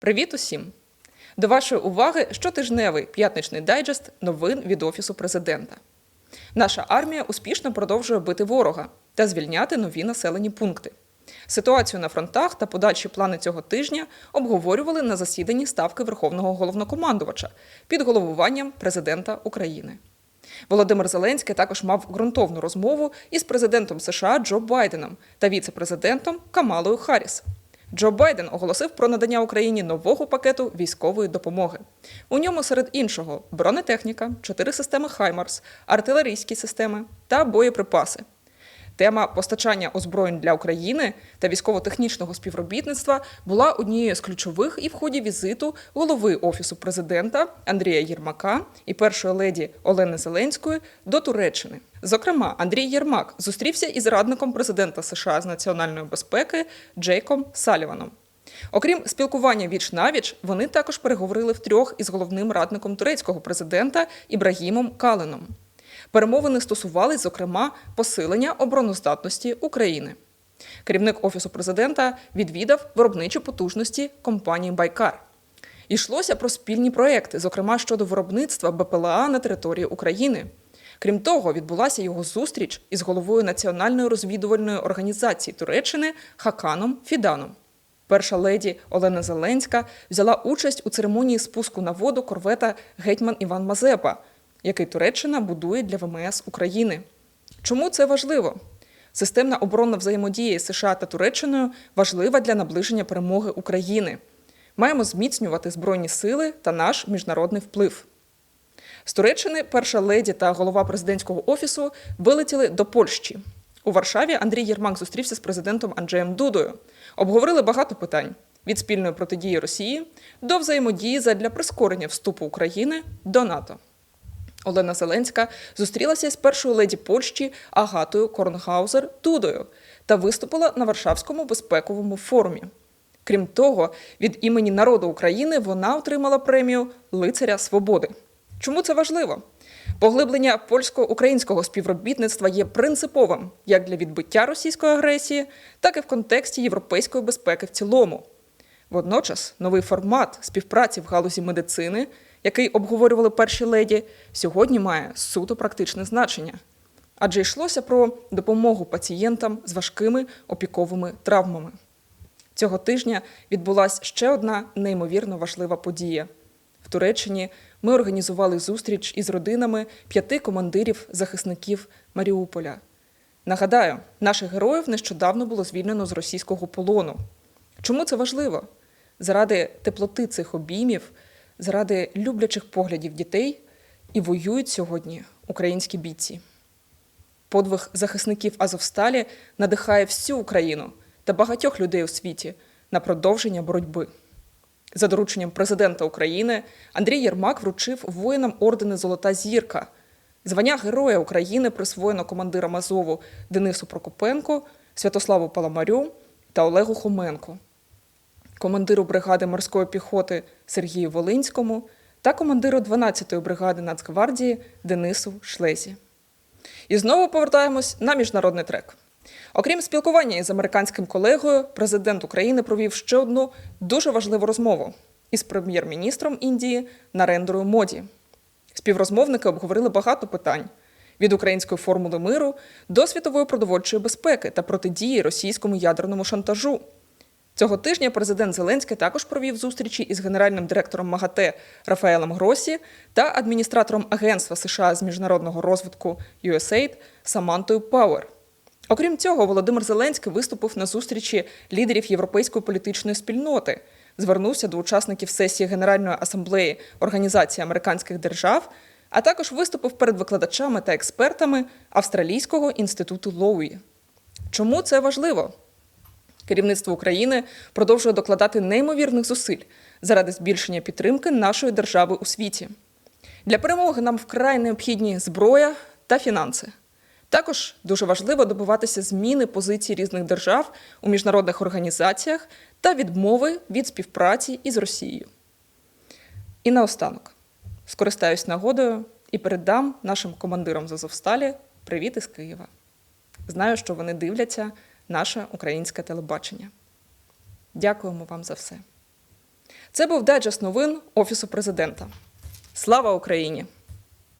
Привіт усім! До вашої уваги щотижневий п'ятничний дайджест новин від Офісу президента. Наша армія успішно продовжує бити ворога та звільняти нові населені пункти. Ситуацію на фронтах та подальші плани цього тижня обговорювали на засіданні ставки Верховного головнокомандувача під головуванням президента України. Володимир Зеленський також мав ґрунтовну розмову із президентом США Джо Байденом та віце-президентом Камалою Харріс. Джо Байден оголосив про надання Україні нового пакету військової допомоги. У ньому, серед іншого, бронетехніка, чотири системи Хаймарс, артилерійські системи та боєприпаси. Тема постачання озброєнь для України та військово-технічного співробітництва була однією з ключових і в ході візиту голови офісу президента Андрія Єрмака і першої леді Олени Зеленської до Туреччини. Зокрема, Андрій Єрмак зустрівся із радником президента США з національної безпеки Джейком Саліваном. Окрім спілкування віч навіч, вони також переговорили втрьох із головним радником турецького президента Ібрагімом Каленом. Перемовини стосувались, зокрема, посилення обороноздатності України. Керівник офісу президента відвідав виробничі потужності компанії Байкар. Йшлося про спільні проекти, зокрема щодо виробництва БПЛА на території України. Крім того, відбулася його зустріч із головою Національної розвідувальної організації Туреччини Хаканом Фіданом. Перша леді Олена Зеленська взяла участь у церемонії спуску на воду корвета гетьман Іван Мазепа, який Туреччина будує для ВМС України. Чому це важливо? Системна оборонна взаємодія США та Туреччиною важлива для наближення перемоги України. Маємо зміцнювати збройні сили та наш міжнародний вплив. З Туреччини перша леді та голова президентського офісу вилетіли до Польщі. У Варшаві Андрій Єрмак зустрівся з президентом Анджеєм Дудою. Обговорили багато питань від спільної протидії Росії до взаємодії задля прискорення вступу України до НАТО. Олена Зеленська зустрілася з першою леді Польщі Агатою Корнгаузер Дудою та виступила на Варшавському безпековому форумі. Крім того, від імені народу України вона отримала премію Лицаря Свободи. Чому це важливо? Поглиблення польсько-українського співробітництва є принциповим як для відбиття російської агресії, так і в контексті європейської безпеки в цілому. Водночас новий формат співпраці в галузі медицини, який обговорювали перші леді, сьогодні має суто практичне значення. Адже йшлося про допомогу пацієнтам з важкими опіковими травмами. Цього тижня відбулася ще одна неймовірно важлива подія. В Туреччині ми організували зустріч із родинами п'яти командирів захисників Маріуполя. Нагадаю, наших героїв нещодавно було звільнено з російського полону. Чому це важливо? Заради теплоти цих обіймів, заради люблячих поглядів дітей і воюють сьогодні українські бійці. Подвиг захисників Азовсталі надихає всю Україну та багатьох людей у світі на продовження боротьби. За дорученням президента України Андрій Єрмак вручив воїнам ордени Золота зірка. Звання Героя України присвоєно командирам Азову Денису Прокопенко, Святославу Паламарю та Олегу Хоменко, командиру бригади морської піхоти Сергію Волинському та командиру 12-ї бригади Нацгвардії Денису Шлезі. І знову повертаємось на міжнародний трек. Окрім спілкування із американським колегою, президент України провів ще одну дуже важливу розмову із прем'єр-міністром Індії Нарендрою Моді. Співрозмовники обговорили багато питань від української формули миру до світової продовольчої безпеки та протидії російському ядерному шантажу. Цього тижня президент Зеленський також провів зустрічі із генеральним директором МАГАТЕ Рафаелем Гросі та адміністратором Агентства США з міжнародного розвитку USAID Самантою Пауер. Окрім цього, Володимир Зеленський виступив на зустрічі лідерів європейської політичної спільноти, звернувся до учасників сесії Генеральної асамблеї Організації американських держав, а також виступив перед викладачами та експертами Австралійського інституту Лоуї. Чому це важливо? Керівництво України продовжує докладати неймовірних зусиль заради збільшення підтримки нашої держави у світі. Для перемоги нам вкрай необхідні зброя та фінанси. Також дуже важливо добиватися зміни позицій різних держав у міжнародних організаціях та відмови від співпраці із Росією. І наостанок скористаюсь нагодою і передам нашим командирам з Азовсталі привіт із Києва. Знаю, що вони дивляться наше українське телебачення. Дякуємо вам за все. Це був дайджест новин Офісу президента. Слава Україні!